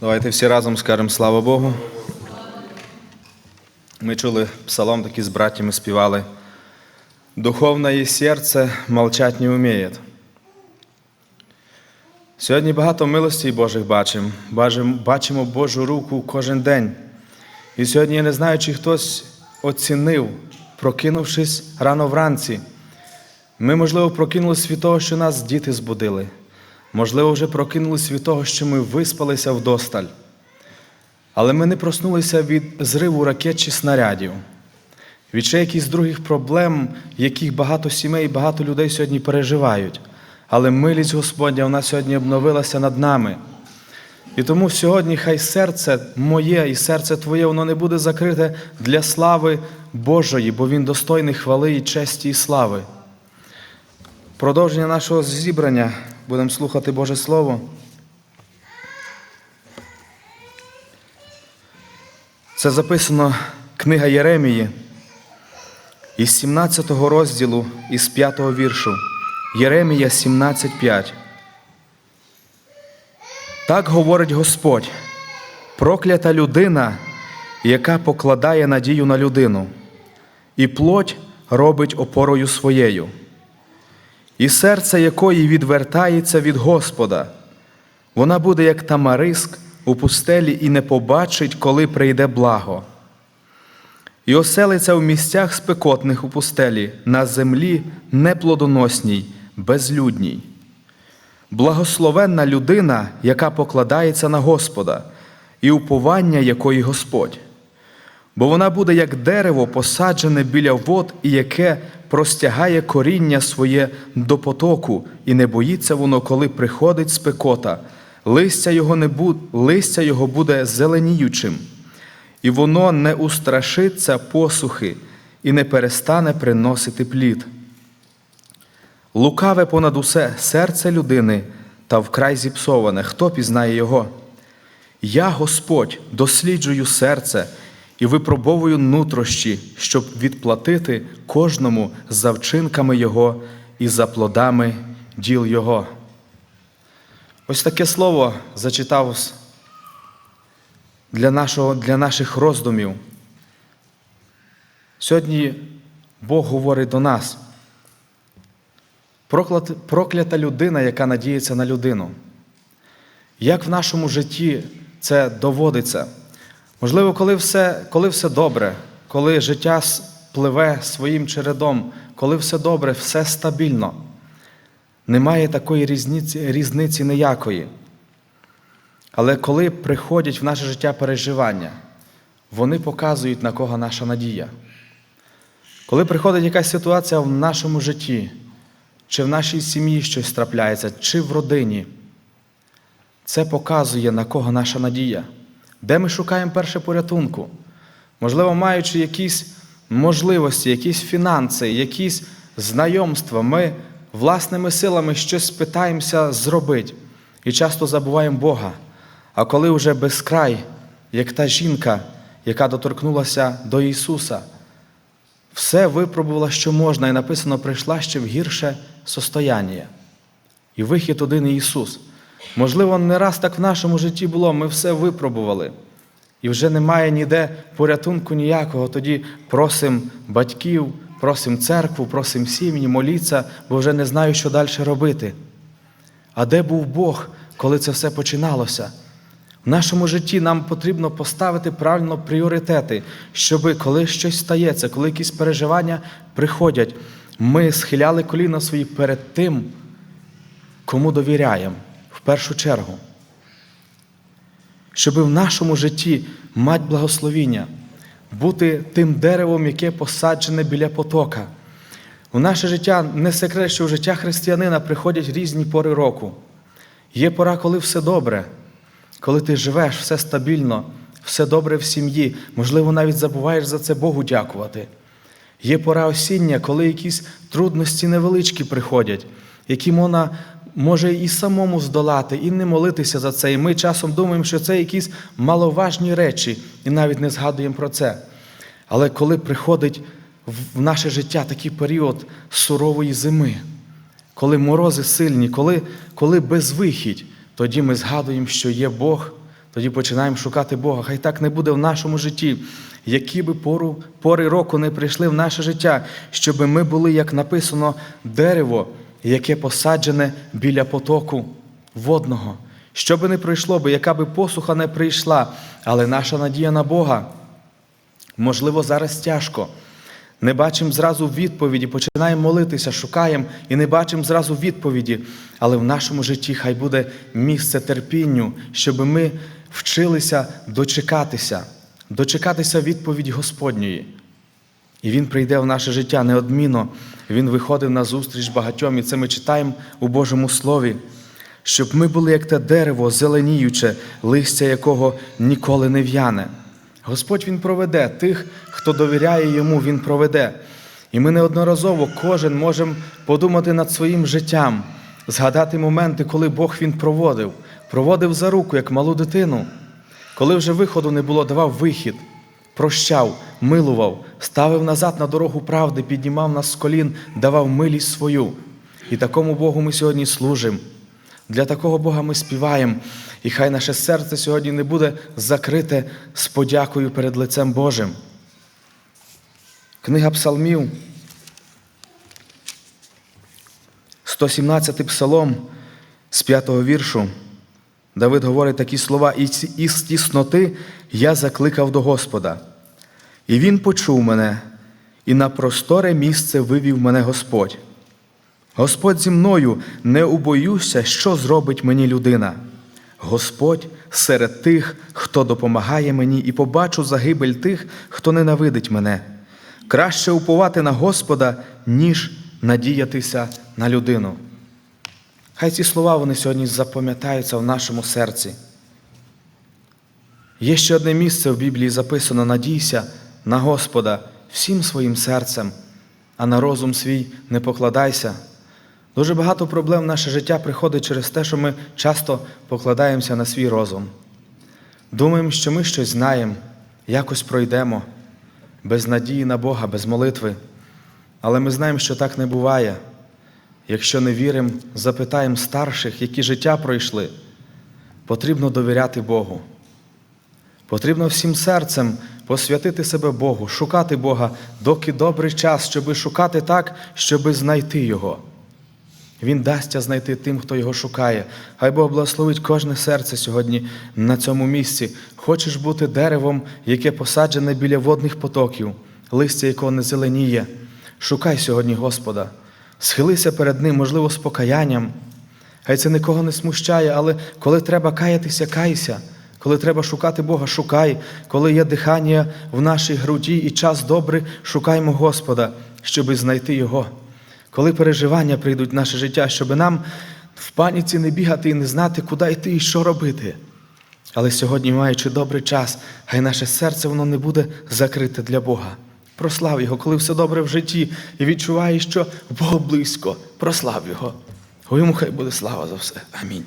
Давайте всі разом скажемо слава Богу. Ми чули псалом, такий з братями співали. Духовне серце молчать не вміє. Сьогодні багато милостей Божих бачимо. Бачимо, Божу руку кожен день. І сьогодні я не знаю, чи хтось оцінив, прокинувшись рано вранці. Ми, можливо, прокинулись від того, що нас діти збудили. Можливо, вже прокинулись від того, що ми виспалися вдосталь. Але ми не проснулися від зриву ракет чи снарядів, від ще якихось других проблем, яких багато сімей і багато людей сьогодні переживають. Але милість Господня вона сьогодні обновилася над нами. І тому сьогодні хай серце моє і серце Твоє, воно не буде закрите для слави Божої, бо Він достойний хвали і честі і слави. Продовження нашого зібрання будемо слухати Боже Слово. Це записано книга Єремії із 17 розділу, із 5 віршу. Єремія 17.5. Так говорить Господь, проклята людина, яка покладає надію на людину, і плоть робить опорою своєю, і серце якої відвертається від Господа, вона буде, як тамариск у пустелі, і не побачить, коли прийде благо. І оселиться в місцях спекотних у пустелі, на землі неплодоносній, безлюдній. Благословенна людина, яка покладається на Господа, і уповання якої Господь. Бо вона буде як дерево, посаджене біля вод, і яке простягає коріння своє до потоку, і не боїться воно, коли приходить спекота, листя його, не бу... листя його буде зеленіючим, і воно не устрашиться посухи і не перестане приносити плід. Лукаве понад усе серце людини та вкрай зіпсоване, хто пізнає його? Я, Господь, досліджую серце і випробовую нутрощі, щоб відплатити кожному за вчинками Його і за плодами діл Його. Ось таке слово зачитав для, нашого, для наших роздумів. Сьогодні Бог говорить до нас. Проклята- людина, яка надіється на людину. Як в нашому житті це доводиться? Можливо, коли все, коли все добре, коли життя пливе своїм чередом, коли все добре, все стабільно, немає такої різниці, різниці ніякої. Але коли приходять в наше життя переживання, вони показують, на кого наша надія. Коли приходить якась ситуація в нашому житті, чи в нашій сім'ї щось трапляється, чи в родині, це показує, на кого наша надія, де ми шукаємо перше порятунку. Можливо, маючи якісь можливості, якісь фінанси, якісь знайомства, ми власними силами щось питаємося зробити і часто забуваємо Бога. А коли вже безкрай, як та жінка, яка доторкнулася до Ісуса, все випробувала, що можна, і написано, прийшла ще в гірше состояння. І вихід один Ісус. Можливо, не раз так в нашому житті було, ми все випробували. І вже немає ніде порятунку ніякого. Тоді просимо батьків, просимо церкву, просимо сім'ї, моліться, бо вже не знаю, що далі робити. А де був Бог, коли це все починалося? В нашому житті нам потрібно поставити правильно пріоритети, щоб коли щось стається, коли якісь переживання приходять, ми схиляли коліна свої перед тим, кому довіряємо першу чергу. Щоб в нашому житті мати благословіння, бути тим деревом, яке посаджене біля потока. У наше життя не секрет, що в життя християнина приходять різні пори року. Є пора, коли все добре, коли ти живеш, все стабільно, все добре в сім'ї, можливо, навіть забуваєш за це Богу дякувати. Є пора осіння, коли якісь трудності невеличкі приходять, які можна може і самому здолати, і не молитися за це. І ми часом думаємо, що це якісь маловажні речі, і навіть не згадуємо про це. Але коли приходить в наше життя такий період сурової зими, коли морози сильні, коли, коли безвихідь, тоді ми згадуємо, що є Бог, тоді починаємо шукати Бога. Хай так не буде в нашому житті, які би пору, пори року не прийшли в наше життя, щоб ми були, як написано, дерево, яке посаджене біля потоку водного. Що би не пройшло би, яка би посуха не прийшла, але наша надія на Бога. Можливо, зараз тяжко. Не бачимо зразу відповіді, починаємо молитися, шукаємо і не бачимо зразу відповіді. Але в нашому житті хай буде місце терпінню, щоб ми вчилися дочекатися, дочекатися відповіді Господньої. І Він прийде в наше життя неодмінно. Він виходив на зустріч багатьом, і це ми читаємо у Божому Слові, щоб ми були як те дерево, зеленіюче, листя якого ніколи не в'яне. Господь Він проведе тих, хто довіряє йому, Він проведе. І ми неодноразово кожен можемо подумати над своїм життям, згадати моменти, коли Бог Він проводив, проводив за руку, як малу дитину, коли вже виходу не було, давав вихід, прощав, милував, ставив назад на дорогу правди, піднімав нас з колін, давав милість свою. І такому Богу ми сьогодні служимо. Для такого Бога ми співаємо, і хай наше серце сьогодні не буде закрите з подякою перед лицем Божим. Книга Псалмів, 117 псалом з 5 віршу. Давид говорить такі слова: і із тісноти я закликав до Господа, і Він почув мене, і на просторе місце вивів мене Господь. Господь зі мною не убоюся, що зробить мені людина. Господь серед тих, хто допомагає мені, і побачу загибель тих, хто ненавидить мене. Краще уповати на Господа, ніж надіятися на людину. Хай ці слова вони сьогодні запам'ятаються в нашому серці. Є ще одне місце в Біблії записано: надійся на Господа всім своїм серцем, а на розум свій не покладайся. Дуже багато проблем в наше життя приходить через те, що ми часто покладаємося на свій розум. Думаємо, що ми щось знаємо, якось пройдемо, без надії на Бога, без молитви. Але ми знаємо, що так не буває. Якщо не віримо, запитаємо старших, які життя пройшли, потрібно довіряти Богу. Потрібно всім серцем посвятити себе Богу, шукати Бога, доки добрий час, щоби шукати так, щоби знайти Його. Він дасться знайти тим, хто його шукає. Хай Бог благословить кожне серце сьогодні на цьому місці. Хочеш бути деревом, яке посаджене біля водних потоків, листя якого не зеленіє. Шукай сьогодні Господа, схилися перед Ним, можливо, з покаянням. Хай це нікого не смущає, але коли треба каятися, кайся. Коли треба шукати Бога, шукай, коли є дихання в нашій груді і час добрий, шукаймо Господа, щоби знайти Його. Коли переживання прийдуть в наше життя, щоб нам в паніці не бігати і не знати, куди йти і що робити. Але сьогодні, маючи добрий час, хай наше серце воно не буде закрите для Бога. Прослав Його, коли все добре в житті, і відчуваєш, що Бог близько, прослав Його. Йому хай буде слава за все. Амінь.